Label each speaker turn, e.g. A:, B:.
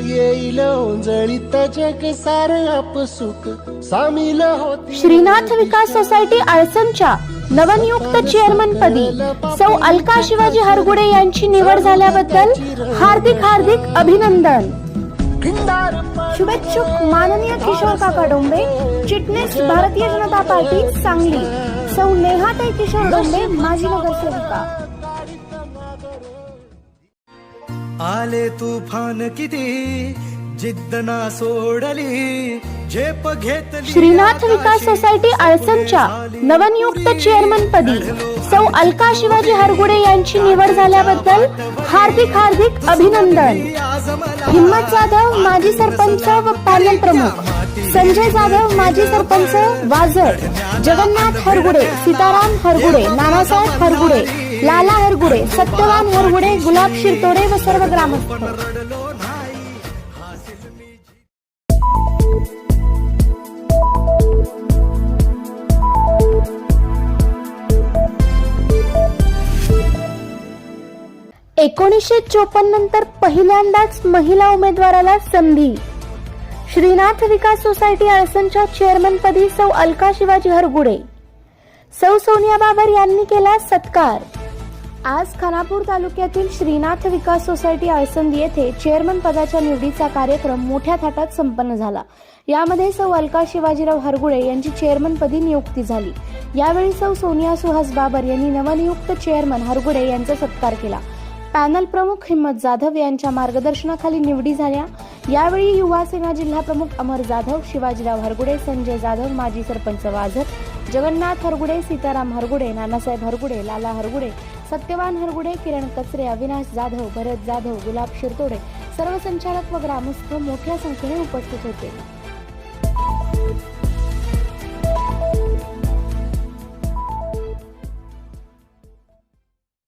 A: येईल ओंजळीत जग सार आपसुक सामील होती.
B: श्रीनाथ विकास सोसायटी आळसनच्या नवनियुक्त चेअरमन पदी सौ अलका शिवाजी हरगुडे यांची निवड झाल्याबद्दल हार्दिक हार्दिक अभिनंदन. शुभेच्छुक माननीय किशोर काका डोंबे चिटणीस भारतीय जनता पार्टी सांगली सौ नेहाताई किशोर डोंबे माजी नगरसेविका.
C: आले तुफान किती? जिद्द ना सोडली झेप घेतली
B: श्रीनाथ विकास सोसायटी आळसनच्या नवनियुक्त चेअरमन पदी. सौ अलका शिवाजी हरगुडे यांची निवड झाल्याबद्दल हार्दिक हार्दिक अभिनंदन. हिम्मत जाधव माजी सरपंच व पॅनल प्रमुख. संजय जाधव माजी सरपंच वाजळ जगन्नाथ हरगुडे सीताराम हरगुडे नानासाहेब हरगुडे. लाला हरगुडे सत्यवान हरगुडे गुलाब शिरतोडे व सर्व ग्रामस्थ. एकोणीसशे चोपन्न नंतर पहिल्यांदाच महिला उमेदवाराला संधी. श्रीनाथ विकास सोसायटी आळसनच्या चेअरमनपदी सौ अलका शिवाजी हरगुडे. सौ सोनिया बाबर यांनी केला सत्कार. आज खानापूर तालुक्यातील श्रीनाथ विकास सोसायटी आळसंदी येथे चेअरमन पदाच्या निवडीचा कार्यक्रम मोठ्या थाटात संपन्न झाला. यामध्ये सौ अलका शिवाजीराव हरगुळे यांची चेअरमनपदी नियुक्ती झाली. यावेळी सौ सोनिया सुहास बाबर यांनी नवनियुक्त चेअरमन हरगुडे यांचा सत्कार केला. पॅनल प्रमुख हिम्मत जाधव यांच्या मार्गदर्शनाखाली निवडी झाल्या. यावेळी युवा सेना जिल्हा प्रमुख अमर जाधव शिवाजीराव हरगुडे संजय जाधव माजी सरपंच वाझर जगन्नाथ हरगुडे सीताराम हरगुडे नानासाहेब हरगुडे लाला हरगुडे सत्यवान हरगुडे किरण कचरे अविनाश जाधव भरत जाधव गुलाब शिरतोडे सर्व संचालक व ग्रामस्थ मोठ्या संख्येने उपस्थित होते.